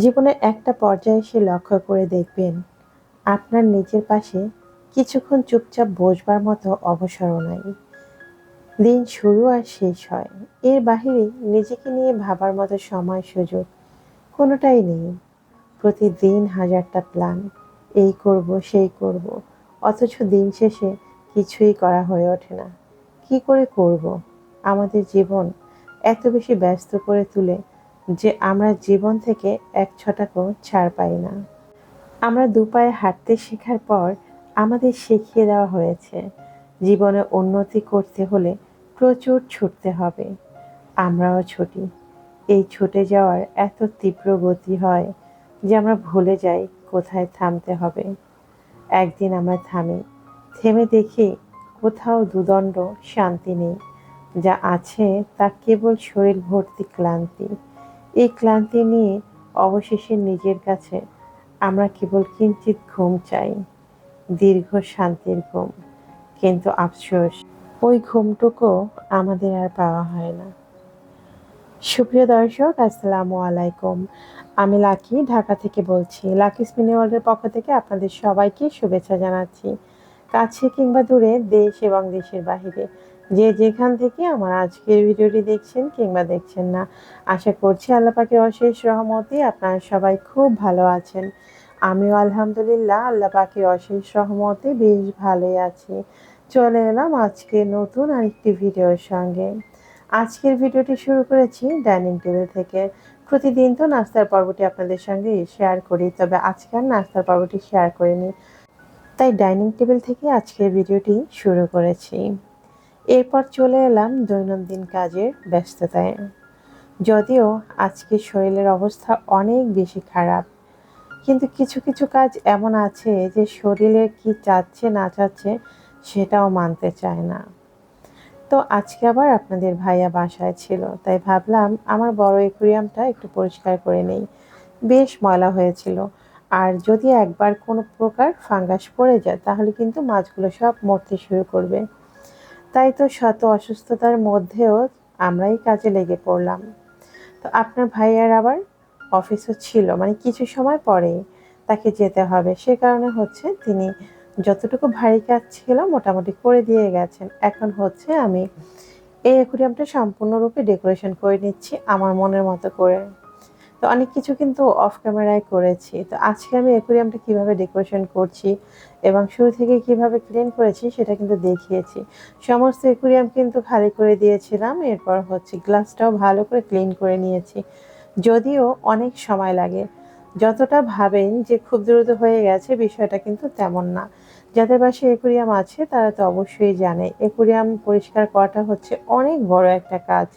জীবনের একটা পর্যায়ে সে লক্ষ্য করে দেখবেন, আপনার নিজের পাশে কিছুক্ষণ চুপচাপ বসবার মতো অবসরও নাই। দিন শুরু আর শেষ হয়। এর বাহিরে নিজেকে নিয়ে ভাবার মতো সময় সুযোগ কোনোটাই নেই। প্রতিদিন হাজারটা প্ল্যান, এই করব, সেই করব, অথচ দিন শেষে কিছুই করা হয়ে ওঠে না। কি করে করব? আমাদের জীবন এত বেশি ব্যস্ত করে তুলে যে আমরা জীবন থেকে এক ছটাকও ছাড় পাই না। আমরা দুপায়ে হাঁটতে শেখার পর আমাদের শিখিয়ে দেওয়া হয়েছে, জীবনে উন্নতি করতে হলে প্রচুর ছুটতে হবে। আমরাও ছুটি। এই ছুটে যাওয়ার এত তীব্র গতি হয় যে আমরা ভুলে যাই কোথায় থামতে হবে। একদিন আমরা থামি, থেমে দেখি কোথাও দুদণ্ড শান্তি নেই, যা আছে তা কেবল শরীর ভর্তি ক্লান্তি। এই ক্লান্তি নিয়ে অবশেষে নিজের কাছে আমরা কেবল কিঞ্চিত ঘুম চাই, দীর্ঘ শান্তির ঘুম। কিন্তু আফসোস, ওই ঘুমটুকু আমাদের আর পাওয়া হয় না। সুপ্রিয় দর্শক, আসসালামু আলাইকুম। আমি লাকি, ঢাকা থেকে বলছি। লাকি স্পিনি ওয়ার্ল্ডের পক্ষ থেকে আপনাদের সবাইকে শুভেচ্ছা জানাচ্ছি। কাছে কিংবা দূরে দেশ এবং দেশের বাহিরে যে যেখান থেকে আমার আজকের ভিডিওটি দেখছেন কিংবা দেখছেন না, আশা করছি আল্লাহ পাকের অশেষ রহমতে আপনারা সবাই খুব ভালো আছেন। আমিও আলহামদুলিল্লাহ আল্লাহ পাকের অশেষ রহমতে বেশ ভালোই আছি। চলে এলাম আজকে নতুন আরেকটি ভিডিওর সঙ্গে। আজকের ভিডিওটি শুরু করেছি ডাইনিং টেবিল থেকে। প্রতিদিন তো নাস্তার পর্বটি আপনাদের সঙ্গে শেয়ার করি, তবে আজকে আর নাস্তার পর্বটি শেয়ার করিনি। তাই ডাইনিং টেবিল থেকে আজকের ভিডিওটি শুরু করেছি। এরপর চলে এলাম দৈনন্দিন কাজের ব্যস্ততায়। যদিও আজকে শরীরের অবস্থা অনেক বেশি খারাপ, কিন্তু কিছু কিছু কাজ এমন আছে যে শরীরে কি চাচ্ছে না চাচ্ছে সেটাও মানতে চায় না। তো আজকে আবার আপনাদের ভাইয়া বাসায় ছিল, তাই ভাবলাম আমার বড় একুরিয়ামটা একটু পরিষ্কার করে নেই। বেশ ময়লা হয়েছিল, আর যদি একবার কোনো প্রকার ফাঙ্গাস পড়ে যায় তাহলে কিন্তু মাছগুলো সব মরতে শুরু করবে। তাই তো শত অসুস্থতার মধ্যেও আমরাই কাজে লেগে পড়লাম। তো আপনার ভাইয়ার আবার অফিসও ছিল মানে কিছু সময় পরেই তাকে যেতে হবে। সে কারণে হচ্ছে তিনি যতটুকু ভারী কাজ ছিল মোটামুটি করে দিয়ে গেছেন। এখন হচ্ছে আমি এই অ্যাকুরিয়ামটা সম্পূর্ণরূপে ডেকোরেশন করে নিচ্ছি আমার মনের মতো করে। তো অনেক কিছু কিন্তু অফ ক্যামেরায় করেছি। তো আজকে আমি অ্যাকুরিয়ামটা কীভাবে ডেকোরেশন করছি এবং শুরু থেকে কীভাবে ক্লিন করেছি সেটা কিন্তু দেখিয়েছি। সমস্ত অ্যাকুরিয়াম কিন্তু খালি করে দিয়েছিলাম, এরপর হচ্ছে গ্লাসটাও ভালো করে ক্লিন করে নিয়েছি। যদিও অনেক সময় লাগে। যতটা ভাবেন যে খুব দ্রুত হয়ে গেছে, বিষয়টা কিন্তু তেমন না। যাদের বাসায় একুরিয়াম আছে, তারা তো অবশ্যই জানে। একুরিয়াম পরিষ্কার করাটা হচ্ছে অনেক বড় একটা কাজ।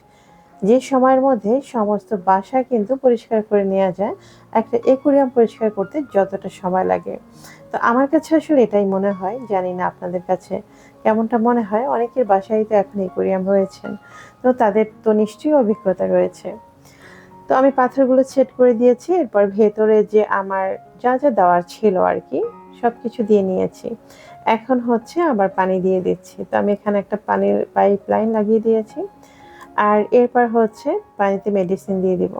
যে সময়ের মধ্যে সমস্ত বাসা কিন্তু পরিষ্কার করে নেওয়া যায়, একটা একুরিয়াম পরিষ্কার করতে যতটা সময় লাগে। তো আমার কাছে আসলে এটাই মনে হয়, জানি না আপনাদের কাছে কেমনটা মনে হয়। অনেকের বাসায় তো এখন একুরিয়াম রয়েছেন তো তাদের তো নিশ্চয়ই অভিজ্ঞতা রয়েছে। তো আমি পাথরগুলো সেট করে দিয়েছি, এরপর ভেতরে যে আমার যা যা দেওয়ার ছিল আর কি সব কিছু দিয়ে নিয়েছি। এখন হচ্ছে আবার পানি দিয়ে দিচ্ছি। তো আমি এখানে একটা পানির পাইপ লাইন লাগিয়ে দিয়েছি। আর এরপর হচ্ছে পানিতে মেডিসিন দিয়ে দিব।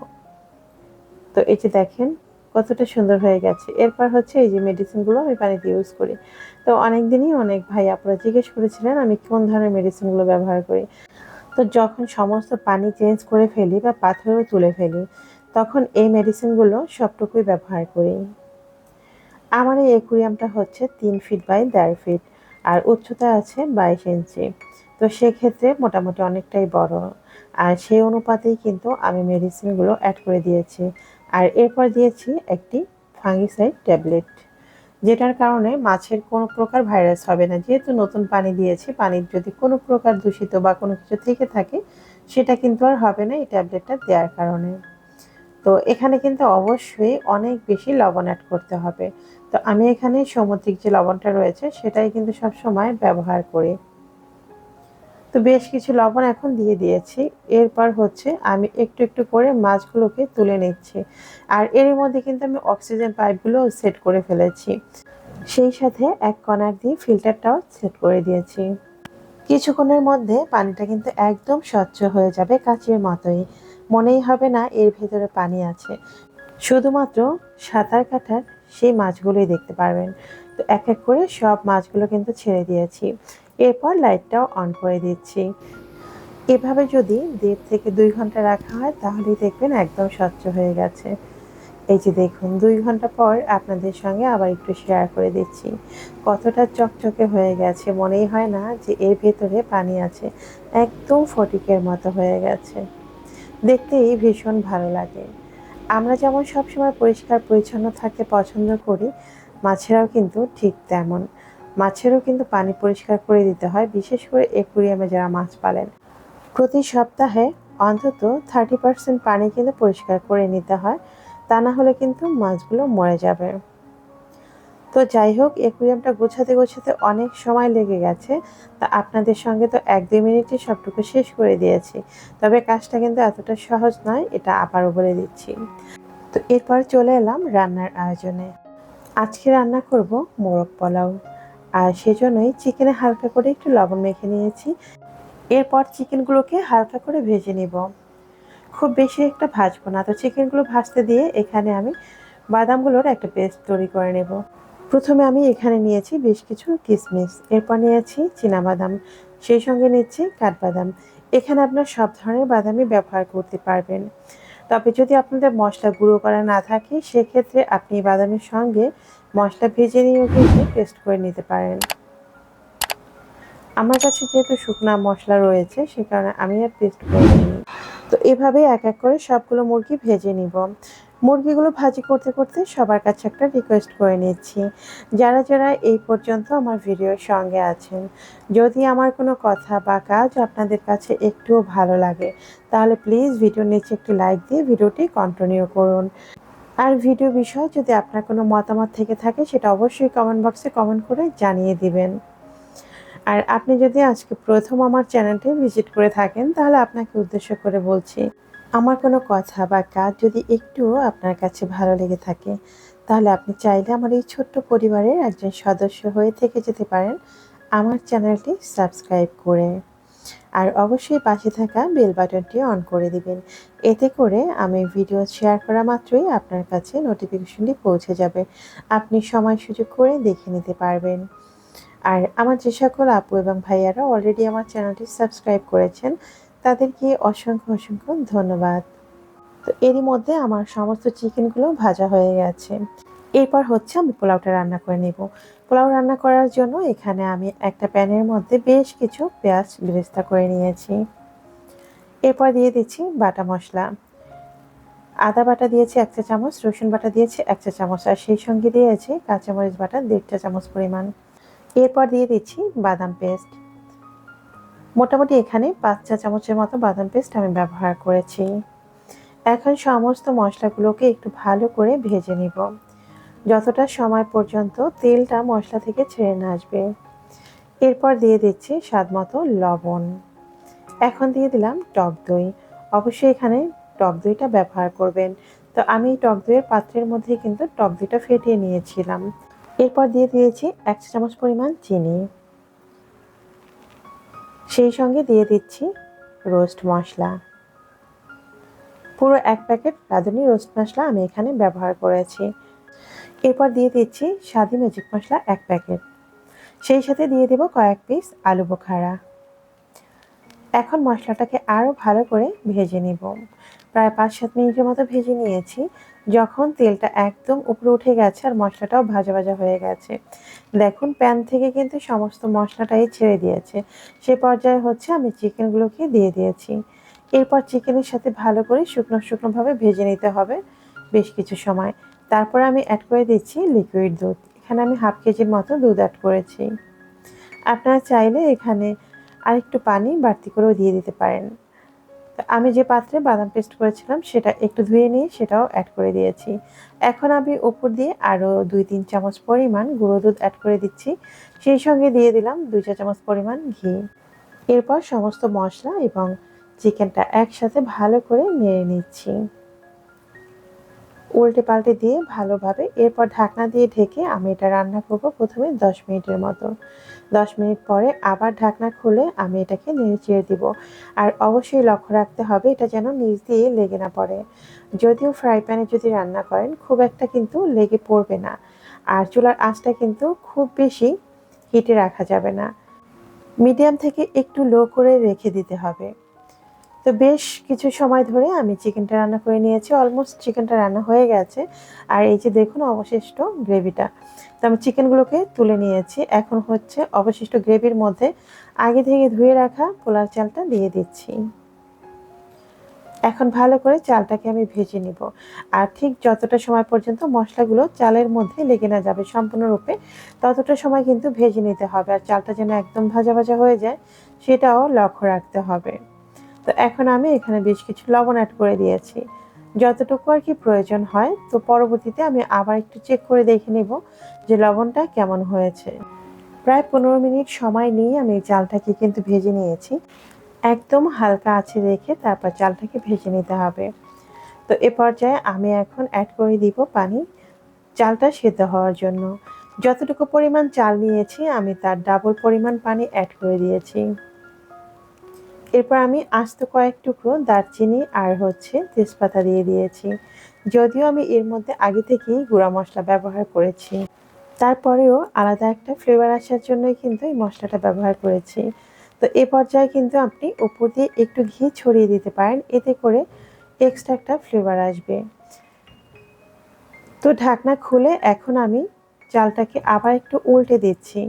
তো এই যে দেখেন, কতটা সুন্দর হয়ে গেছে। এরপর হচ্ছে এই যে মেডিসিনগুলো আমি পানিতে ইউজ করি। তো অনেক দিনই অনেক ভাই আপনারা জিজ্ঞেস করেছিলেন, আমি কোন ধরনের মেডিসিনগুলো ব্যবহার করি? তো যখন সমস্ত পানি চেঞ্জ করে ফেলি বা পাথরও তুলে ফেলি, তখন এই মেডিসিনগুলো সবটুকুই ব্যবহার করি। আমার এই একুরিয়ামটা হচ্ছে তিন ফিট বাই দেড় ফিট আর উচ্চতা আছে বাইশ ইঞ্চি তো সেক্ষেত্রে মোটামুটি অনেকটাই বড়। আর সেই অনুপাতেই কিন্তু আমি মেডিসিনগুলো অ্যাড করে দিয়েছি। আর এরপর দিয়েছি একটি ফাঙ্গিসাইড ট্যাবলেট যেটার কারণে মাছের কোনো প্রকার ভাইরাস হবে না। যেহেতু নতুন পানি দিয়েছি, পানির যদি কোনো প্রকার দূষিত বা কোনো কিছু থেকে থাকে, সেটা কিন্তু আর হবে না এই ট্যাবলেটটা দেওয়ার কারণে। তো এখানে কিন্তু অবশ্যই অনেক বেশি লবণ অ্যাড করতে হবে। তো আমি এখানে সামুদ্রিক যে লবণটা রয়েছে, সেটাই কিন্তু সব সময় ব্যবহার করি। তো বেশ কিছু লবণ এখন দিয়ে দিয়েছি। এরপর হচ্ছে আমি একটু একটু করে মাছগুলোকে তুলে নিচ্ছি। আর এর মধ্যে কিন্তু আমি অক্সিজেন পাইপগুলো সেট করে ফেলেছি। সেই সাথে এক কর্নার দিয়ে ফিল্টারটাও সেট করে দিয়েছি। কিছুক্ষণের মধ্যে পানিটা কিন্তু একদম স্বচ্ছ হয়ে যাবে কাচের মতোই। মনেই হবে না এর ভেতরে পানি আছে। শুধুমাত্র সাঁতার কাটার সেই মাছগুলোই দেখতে পারবেন। তো এক এক করে সব মাছগুলো কিন্তু ছেড়ে দিয়েছি। এরপর লাইটটাও অন করে দিচ্ছি। এভাবে যদি দেড় থেকে দুই ঘণ্টা রাখা হয়, তাহলেই দেখবেন একদম স্বচ্ছ হয়ে গেছে। এই যে দেখুন, দুই ঘণ্টা পর আপনাদের সঙ্গে আবার একটু শেয়ার করে দিচ্ছি। কতটা চকচকে হয়ে গেছে, মনেই হয় না যে এর ভেতরে পানি আছে। একদম ফটিকের মতো হয়ে গেছে। দেখতেই ভীষণ ভালো লাগে। আমরা যেমন সবসময় পরিষ্কার পরিচ্ছন্ন থাকতে পছন্দ করি, মাছেরাও কিন্তু ঠিক তেমন। মাছেরও কিন্তু পানি পরিষ্কার করে দিতে হয়, বিশেষ করে একুরিয়ামে যারা মাছ পালেন। প্রতি সপ্তাহে অন্তত থার্টি পার্সেন্ট পানি কিন্তু পরিষ্কার করে নিতে হয়, তা না হলে কিন্তু মাছগুলো মরে যাবে। তো যাই হোক, একুরিয়ামটা গোছাতে গোছাতে অনেক সময় লেগে গেছে, তা আপনাদের সঙ্গে তো এক দুই মিনিটে সবটুকু শেষ করে দিয়েছি। তবে কাজটা কিন্তু এতটা সহজ নয়, এটা আবারও বলে দিচ্ছি। তো এরপর চলে এলাম রান্নার আয়োজনে। আজকে রান্না করব মোরগ পোলাও। আর সেজন্যই চিকেনে হালকা করে একটু লবণ মেখে নিয়েছি। এরপর চিকেনগুলোকে হালকা করে ভেজে নিব। খুব বেশি একটা ভাজবো না, তো চিকেনগুলো ভাজতে দিয়ে এখানে আমি বাদামগুলোর একটা পেস্ট তৈরি করে নেব। প্রথমে আমি এখানে নিয়েছি বেশ কিছু কিশমিশ এরপর নিয়েছি বাদাম সেই সঙ্গে নিচ্ছি কাঠবাদাম। এখানে আপনার সব ধরনের বাদামই ব্যবহার করতে পারবেন। তবে যদি আপনাদের মশলা গুঁড়ো করা না থাকে, সেক্ষেত্রে আপনি বাদামের সঙ্গে মশলা ভেজে নিয়েও কিন্তু পেস্ট করে নিতে পারেন। আমার কাছে যেহেতু শুকনা মশলা রয়েছে, সে কারণে আমি আর পেস্ট করে নিই তো এভাবে এক এক করে সবগুলো মুরগি ভেজে নিব। মুরগিগুলো ভাজি করতে করতে সবার কাছে একটা রিকোয়েস্ট করে নিচ্ছি। যারা যারা এই পর্যন্ত আমার ভিডিওর সঙ্গে আছেন, যদি আমার কোনো কথা বা কাজ আপনাদের কাছে একটুও ভালো লাগে, তাহলে প্লিজ ভিডিওর নিচে একটি লাইক দিয়ে ভিডিওটি কন্টিনিউ করুন। আর ভিডিও বিষয়ে যদি আপনার কোনো মতামত থেকে থাকে, সেটা অবশ্যই কমেন্ট বক্সে কমেন্ট করে জানিয়ে দিবেন। আর আপনি যদি আজকে প্রথম আমার চ্যানেলটি ভিজিট করে থাকেন, তাহলে আপনাকে উদ্দেশ্য করে বলছি, আমার কোনো কথা বা কাজ যদি একটুও আপনার কাছে ভালো লেগে থাকে, তাহলে আপনি চাইলে আমার এই ছোট্ট পরিবারের একজন সদস্য হয়ে থেকে যেতে পারেন। আমার চ্যানেলটি সাবস্ক্রাইব করে। আর অবশ্যই পাশে থাকা বেল বাটনটি অন করে দিবেন। এতে করে আমি ভিডিও শেয়ার করা মাত্রই আপনার কাছে নোটিফিকেশনটি পৌঁছে যাবে। আপনি সময় সুযোগ করে দেখে নিতে পারবেন। আর আমার যে সকল আপু এবং ভাইয়ারা অলরেডি আমার চ্যানেলটি সাবস্ক্রাইব করেছেন, তাদেরকে অসংখ্য অসংখ্য ধন্যবাদ। তো এরই মধ্যে আমার সমস্ত চিকেনগুলো ভাজা হয়ে গেছে। এরপর হচ্ছে আমি পোলাওটা রান্না করে নেব। পোলাও রান্না করার জন্য এখানে আমি একটা প্যানের মধ্যে বেশ কিছু পেঁয়াজ বেরেস্তা করে নিয়েছি। এরপর দিয়ে দিচ্ছি বাটা মশলা। আদা বাটা দিয়েছি এক চা চামচ, রসুন বাটা দিয়েছি এক চা চামচ, আর সেই সঙ্গে দিয়েছি কাঁচামরিচ বাটা দেড় চা চামচ পরিমাণ। এরপর দিয়ে দিচ্ছি বাদাম পেস্ট। মোটামুটি এখানে পাঁচ চা চামচের মতো বাদাম পেস্ট আমি ব্যবহার করেছি। এখন সমস্ত মশলাগুলোকে একটু ভালো করে ভেজে নিব। যতটা সময় পর্যন্ত তেলটা মশলা থেকে ছেড়ে না আসবে। এরপর দিয়ে দিচ্ছি স্বাদ মতো লবণ। এখন দিয়ে দিলাম টক দই। অবশ্যই এখানে টক দইটা ব্যবহার করবেন। তো আমি টক দইয়ের পাত্রের মধ্যে কিন্তু টক দইটা ফেটিয়ে নিয়েছিলাম। এরপর দিয়ে দিয়েছি এক চামচ পরিমাণ চিনি। সেই সঙ্গে দিয়ে দিচ্ছি রোস্ট মশলা। পুরো এক প্যাকেট রাঁধুনি রোস্ট মশলা আমি এখানে ব্যবহার করেছি। এরপর দিয়ে দিচ্ছি স্বাদি ম্যাজিক মশলা এক প্যাকেট সেই সাথে দিয়ে দেব কয়েক পিস আলু বোখারা। এখন মশলাটাকে আরও ভালো করে ভেজে নিব। প্রায় পাঁচ সাত মিনিটের মতো ভেজে নিয়েছি। যখন তেলটা একদম উপরে উঠে গেছে আর মশলাটাও ভাজা ভাজা হয়ে গেছে। দেখুন প্যান থেকে কিন্তু সমস্ত মশলাটাই ছেড়ে দিয়েছে। সে পর্যায়ে হচ্ছে আমি চিকেনগুলোকে দিয়ে দিয়েছি। এরপর চিকেনের সাথে ভালো করে শুকনো শুকনোভাবে ভেজে নিতে হবে বেশ কিছু সময়। তারপর আমি অ্যাড করে দিচ্ছি লিকুইড দুধ। এখানে আমি হাফ কেজির মতো দুধ অ্যাড করেছি। আপনারা চাইলে এখানে আরেকটু পানি বাড়তি করেও দিয়ে দিতে পারেন। আমি যে পাত্রে বাদাম পেস্ট করেছিলাম, সেটা একটু ধুয়ে নিয়ে সেটাও অ্যাড করে দিয়েছি। এখন আমি উপর দিয়ে আরও দুই তিন চামচ পরিমাণ গুঁড়ো দুধ অ্যাড করে দিচ্ছি। সেই সঙ্গে দিয়ে দিলাম দুই চা চামচ পরিমাণ ঘি। এরপর সমস্ত মশলা এবং চিকেনটা একসাথে ভালো করে নেড়ে নিচ্ছি। উল্টে পাল্টে দিয়ে ভালোভাবে এরপর ঢাকনা দিয়ে ঢেকে আমি এটা রান্না করব প্রথমে দশ মিনিটের মতো। দশ মিনিট পরে আবার ঢাকনা খুলে আমি এটাকে নেড়ে দিব। আর অবশ্যই লক্ষ্য রাখতে হবে এটা যেন নিচ দিয়ে লেগে না পড়ে। যদিও ফ্রাই প্যানে যদি রান্না করেন খুব একটা কিন্তু লেগে পড়বে না। আর চুলার আঁচটা কিন্তু খুব বেশি হিটে রাখা যাবে না। মিডিয়াম থেকে একটু লো করে রেখে দিতে হবে। তো বেশ কিছু সময় ধরে আমি চিকেনটা রান্না করে নিয়েছি অলমোস্ট চিকেনটা রান্না হয়ে গেছে। আর এই যে দেখুন অবশিষ্ট গ্রেভিটা, তো আমি চিকেনগুলোকে তুলে নিয়েছি। এখন হচ্ছে অবশিষ্ট গ্রেভির মধ্যে আগে থেকে ধুয়ে রাখা পোলার চালটা দিয়ে দিচ্ছি। এখন ভালো করে চালটাকে আমি ভেজে নিব। আর ঠিক যতটা সময় পর্যন্ত মশলাগুলো চালের মধ্যে লেগে না যাবে সম্পূর্ণরূপে, ততটা সময় কিন্তু ভেজে নিতে হবে। আর চালটা যেন একদম ভাজা ভাজা হয়ে যায়, সেটাও লক্ষ্য রাখতে হবে। তো এখন আমি এখানে বেশ কিছু লবণ অ্যাড করে দিয়েছি। যতটুকু আর কি প্রয়োজন হয়, তো পরবর্তীতে আমি আবার একটু চেক করে দেখে নেব যে লবণটা কেমন হয়েছে। প্রায় পনেরো মিনিট সময় নিয়ে আমি চালটাকে কিন্তু ভেজে নিয়েছি। একদম হালকা আছে রেখে তারপর চালটাকে ভেজে নিতে হবে। তো এ পর্যায়ে আমি এখন অ্যাড করে দিব পানি চালটা সেদ্ধ হওয়ার জন্য। যতটুকু পরিমাণ চাল নিয়েছি, আমি তার ডাবল পরিমাণ পানি অ্যাড করে দিয়েছি। এরপর আমি আস্ত কয়েক টুকরো দারচিনি আর হচ্ছে তেজপাতা দিয়ে দিয়েছি। যদিও আমি এর মধ্যে আগে থেকেই গুঁড়া মশলা ব্যবহার করেছি। তারপরেও আলাদা একটা ফ্লেভার আসার জন্যই কিন্তু এই মশলাটা ব্যবহার করেছি। তো এ পর্যায়ে কিন্তু আপনি উপর দিয়ে একটু ঘি ছড়িয়ে দিতে পারেন, এতে করে এক্সট্রা একটা ফ্লেভার আসবে। তো ঢাকনা খুলে এখন আমি চালটাকে আবার একটু উল্টে দিচ্ছি।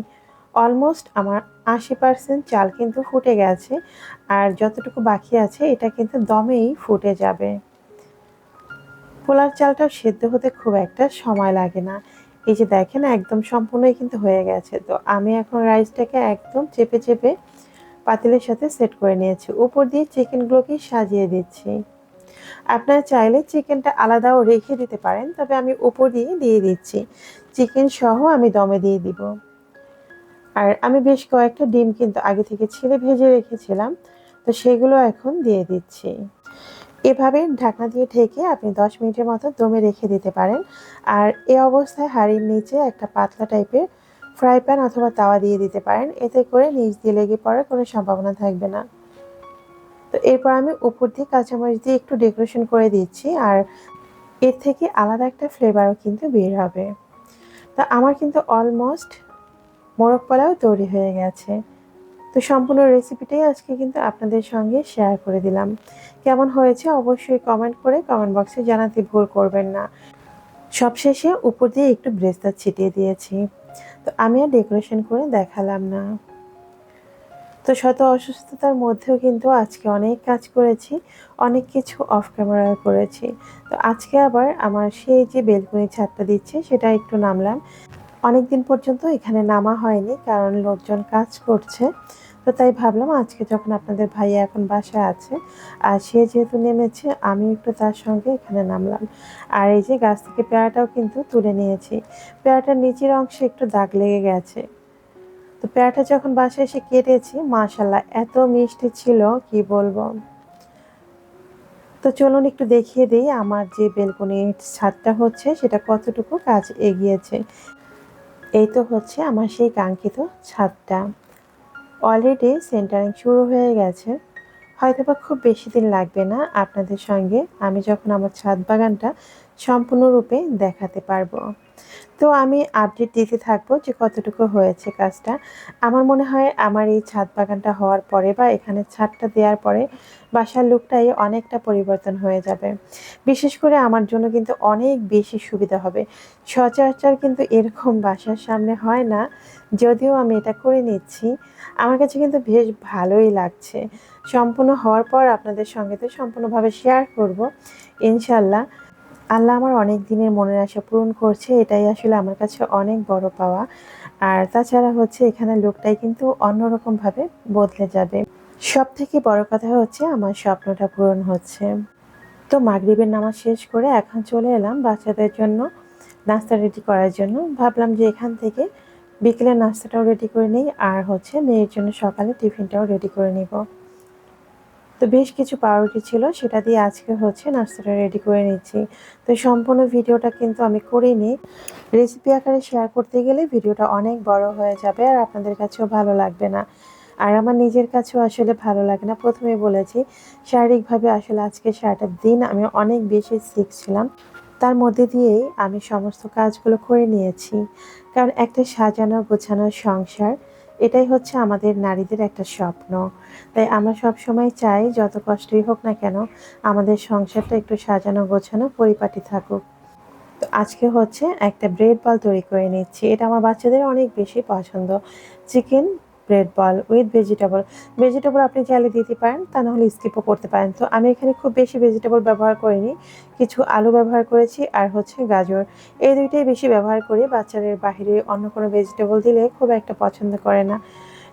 অলমোস্ট আমার আশি পার্সেন্ট চাল কিন্তু ফুটে গেছে। আর যতটুকু বাকি আছে, এটা কিন্তু দমেই ফুটে যাবে। পোলার চালটাও সেদ্ধ হতে খুব একটা সময় লাগে না। এই যে দেখেন, একদম সম্পূর্ণই কিন্তু হয়ে গেছে। তো আমি এখন রাইসটাকে একদম চেপে চেপে পাতিলের সাথে সেট করে নিয়েছি। উপর দিয়ে চিকেনগুলোকে সাজিয়ে দিচ্ছি। আপনারা চাইলে চিকেনটা আলাদাও রেখে দিতে পারেন, তবে আমি উপর দিয়ে দিয়ে দিচ্ছি। চিকেন সহ আমি দমে দিয়ে দিব। আর আমি বেশ কয়েকটা ডিম কিন্তু আগে থেকে ছিলে ভেজে রেখেছিলাম, তো সেগুলো এখন দিয়ে দিচ্ছি। এভাবে ঢাকনা দিয়ে ঢেকে আপনি দশ মিনিটের মতো দমে রেখে দিতে পারেন। আর এ অবস্থায় হাঁড়ির নিচে একটা পাতলা টাইপের ফ্রাই প্যান অথবা তাওয়া দিয়ে দিতে পারেন। এতে করে নিচ দিয়ে লেগে পড়ার কোনো সম্ভাবনা থাকবে না। তো এরপর আমি উপর দিয়ে কাঁচামরিচ দিয়ে একটু ডেকোরেশন করে দিচ্ছি আর এর থেকে আলাদা একটা ফ্লেভারও কিন্তু বের হবে। তা আমার কিন্তু অলমোস্ট মোরগ পোলাও তৈরি হয়ে গেছে। তো সম্পূর্ণ রেসিপিটাই আজকে কিন্তু আপনাদের সঙ্গে শেয়ার করে দিলাম। কেমন হয়েছে অবশ্যই কমেন্ট করে কমেন্ট বক্সে জানাতে ভুল করবেন না। সবশেষে উপর দিয়ে একটু ব্রেস্তার ছিটিয়ে দিয়েছি। তো আমি আর ডেকোরেশন করে দেখালাম না। তো শত অসুস্থতার মধ্যেও কিন্তু আজকে অনেক কাজ করেছি, অনেক কিছু অফ ক্যামেরা করেছি। তো আজকে আবার আমার সেই যে বেলকুনি ছাদটা দিচ্ছে সেটা একটু নামলাম। অনেক দিন পর্যন্ত এখানে নামা হয়নি, কারণ লোকজন কাজ করছে। তো তাই ভাবলাম আজকে যখন আপনাদের ভাইয়া এখন বাসায় আছে, আর সে যেহেতু নেমেছে আমি একটু তার সঙ্গে এখানে নামলাম। আর এই যে গাছ থেকে পেয়ারাটাও কিন্তু তুলে নিয়েছি। পেয়ারাটার নিচের অংশে একটু দাগ লেগে গেছে। তো পেয়ারাটা যখন বাসায় এসে কেটেছি মাশাল্লাহ এত মিষ্টি ছিল, কি বলব? তো চলুন একটু দেখিয়ে দিই আমার যে বেলকনির ছাদটা হচ্ছে, সেটা কতটুকু কাজ এগিয়েছে। এই তো হচ্ছে আমার সেই কাঙ্ক্ষিত ছাদটা। অলরেডি সেন্টারিং শুরু হয়ে গেছে। হয়তো বা খুব বেশি দিন লাগবে না আপনাদের সঙ্গে আমি যখন আমার ছাদ বাগানটা সম্পূর্ণরূপে দেখাতে পারব। তো আমি আপডেট দিতে থাকব যে কতটুকু হয়েছে কাজটা। আমার মনে হয় আমার এই ছাদ বাগানটা হওয়ার পরে বা এখানে ছাদটা দেওয়ার পরে বাসার লুকটাই অনেকটা পরিবর্তন হয়ে যাবে। বিশেষ করে আমার জন্য কিন্তু অনেক বেশি সুবিধা হবে। সচরাচর কিন্তু এরকম বাসার সামনে হয় না, যদিও আমি এটা করে নিচ্ছি। আমার কাছে কিন্তু বেশ ভালোই লাগছে। সম্পূর্ণ হওয়ার পর আপনাদের সঙ্গে তো সম্পূর্ণভাবে শেয়ার করব, ইনশাল্লাহ। আল্লাহ আমার অনেক দিনের মনের আশা পূরণ করছে, এটাই আসলে আমার কাছে অনেক বড় পাওয়া। আর তাছাড়া হচ্ছে এখানে লোকটাই কিন্তু অন্যরকমভাবে বদলে যাবে। সব থেকে বড় কথা হচ্ছে আমার স্বপ্নটা পূরণ হচ্ছে। তো মাগরিবের নামাজ শেষ করে এখন চলে এলাম বাচ্চাদের জন্য নাস্তা রেডি করার জন্য। ভাবলাম যে এখান থেকে বিকেলের নাস্তাটাও রেডি করে নিই, আর হচ্ছে মেয়ের জন্য সকালে টিফিনটাও রেডি করে নিব। তো বেশ কিছু পাউরুটি ছিল, সেটা দিয়ে আজকে হচ্ছে নাস্তাটা রেডি করে নিচ্ছি। তো সম্পূর্ণ ভিডিওটা কিন্তু আমি করিনি। রেসিপি আকারে শেয়ার করতে গেলে ভিডিওটা অনেক বড় হয়ে যাবে আর আপনাদের কাছেও ভালো লাগবে না। আর আমার নিজের কাছেও আসলে ভালো লাগে না। প্রথমে বলেছি, শারীরিকভাবে আসলে আজকে সারাটা দিন আমি অনেক বেশি সিক ছিলাম। তার মধ্যে দিয়েই আমি সমস্ত কাজগুলো করে নিয়েছি। কারণ একটা সাজানো গোছানো সংসার এটাই হচ্ছে আমাদের নারীদের একটা স্বপ্ন। তাই আমরা সব সময় চাই যত কষ্টই হোক না কেন আমাদের সংসারটা একটু সাজানো গোছানো পরিপাটি থাকুক। তো আজকে হচ্ছে একটা ব্রেড বল তৈরি করে নিচ্ছি। এটা আমার বাচ্চাদের অনেক বেশি পছন্দ। Chicken bread ball with vegetable. Vegetable আপনি চাইলে দিতে পারেন, তা নাহলে স্কিপও করতে পারেন। তো আমি এখানে খুব বেশি ভেজিটেবল ব্যবহার করিনি, কিছু আলু ব্যবহার করেছি আর হচ্ছে গাজর। এই দুইটাই বেশি ব্যবহার করি, বাচ্চাদের বাহিরে অন্য কোনো ভেজিটেবল দিলে খুব একটা পছন্দ করে না।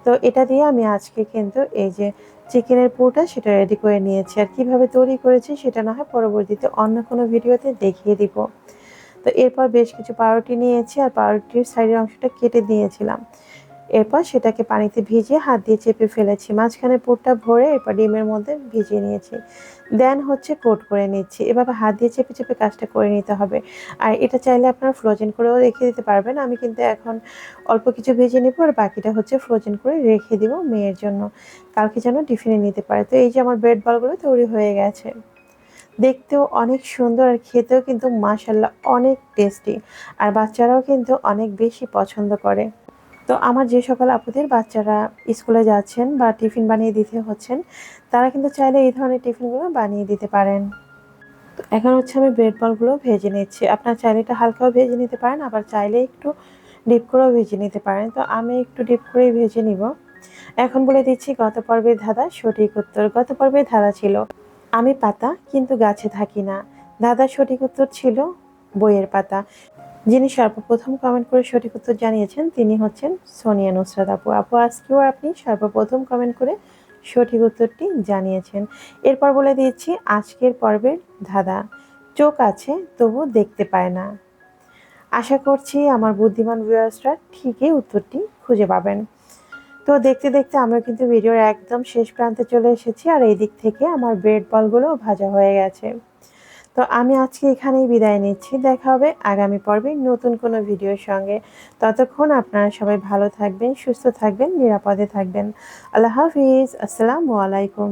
তো এটা দিয়ে আমি আজকে কিন্তু এই যে চিকেনের পুরোটা সেটা রেডি করে নিয়েছি আর কীভাবে তৈরি করেছি সেটা না হয় পরবর্তীতে অন্য কোনো ভিডিওতে দেখিয়ে দিব। তো এরপর বেশ কিছু পাউরুটি নিয়েছি আর পাউরুটির সাইডের অংশটা কেটে দিয়েছিলাম। এরপর সেটাকে পানিতে ভিজিয়ে হাত দিয়ে চেপে ফেলেছি। মাঝখানে পুরটা ভরে এরপর ডিমের মধ্যে ভিজিয়ে নিয়েছি। দেন হচ্ছে কোট করে নিচ্ছি। এভাবে হাত দিয়ে চেপে চেপে কাজটা করে নিতে হবে। আর এটা চাইলে আপনারা ফ্রোজেন করেও রেখে দিতে পারবেন। আমি কিন্তু এখন অল্প কিছু ভেজে নেব আর বাকিটা হচ্ছে ফ্রোজেন করে রেখে দিব মেয়ের জন্য। কালকে যেন টিফিনে নিতে পারে। তো এই যে আমার ব্রেড বলগুলো তৈরি হয়ে গেছে। দেখতেও অনেক সুন্দর আর খেতেও কিন্তু মাসাল্লাহ অনেক টেস্টি আর বাচ্চারাও কিন্তু অনেক বেশি পছন্দ করে। তো আমার যে সকল আপুদের বাচ্চারা স্কুলে যাচ্ছেন বা টিফিন বানিয়ে দিতে হচ্ছেন, তারা কিন্তু চাইলে এই ধরনের টিফিনগুলো বানিয়ে দিতে পারেন। তো এখন হচ্ছে আমি ব্রেড বলগুলো ভেজে নিচ্ছি। আপনার চাইলে এটা হালকাও ভেজে নিতে পারেন, আবার চাইলে একটু ডিপ করেও ভেজে নিতে পারেন। তো আমি একটু ডিপ করেই ভেজে নিব। এখন বলে দিচ্ছি, গত পর্বের ধাঁধা সঠিক উত্তর। গত পর্বের ধাঁধা ছিল, আমি পাতা, কিন্তু গাছে থাকি না। দাদার সঠিক উত্তর ছিল, বইয়ের পাতা। যিনি সর্বপ্রথম কমেন্ট করে সঠিক উত্তর জানিয়েছেন, তিনি হচ্ছেন সোনিয়া নুসরাত আপু। আপু, আজকেও আপনি সর্বপ্রথম কমেন্ট করে সঠিক উত্তরটি জানিয়েছেন। এরপর বলে দিয়েছি আজকের পর্বের ধাঁধা, চোখ আছে তবু দেখতে পায় না। আশা করছি আমার বুদ্ধিমান ভিউয়ার্সরা ঠিকই উত্তরটি খুঁজে পাবেন। তো দেখতে দেখতে আমরা কিন্তু ভিডিওর একদম শেষ প্রান্তে চলে এসেছি, আর এই দিক থেকে আমার ব্রেড বলগুলো ভাজা হয়ে গেছে। তো আমি আজকে এখানেই বিদায় নিচ্ছি। দেখা হবে আগামী পর্বে নতুন কোনো ভিডিওর সঙ্গে। ততক্ষণ আপনারা সবাই ভালো থাকবেন, সুস্থ থাকবেন, নিরাপদে থাকবেন। আল্লাহ হাফিজ। আসসালামু আলাইকুম।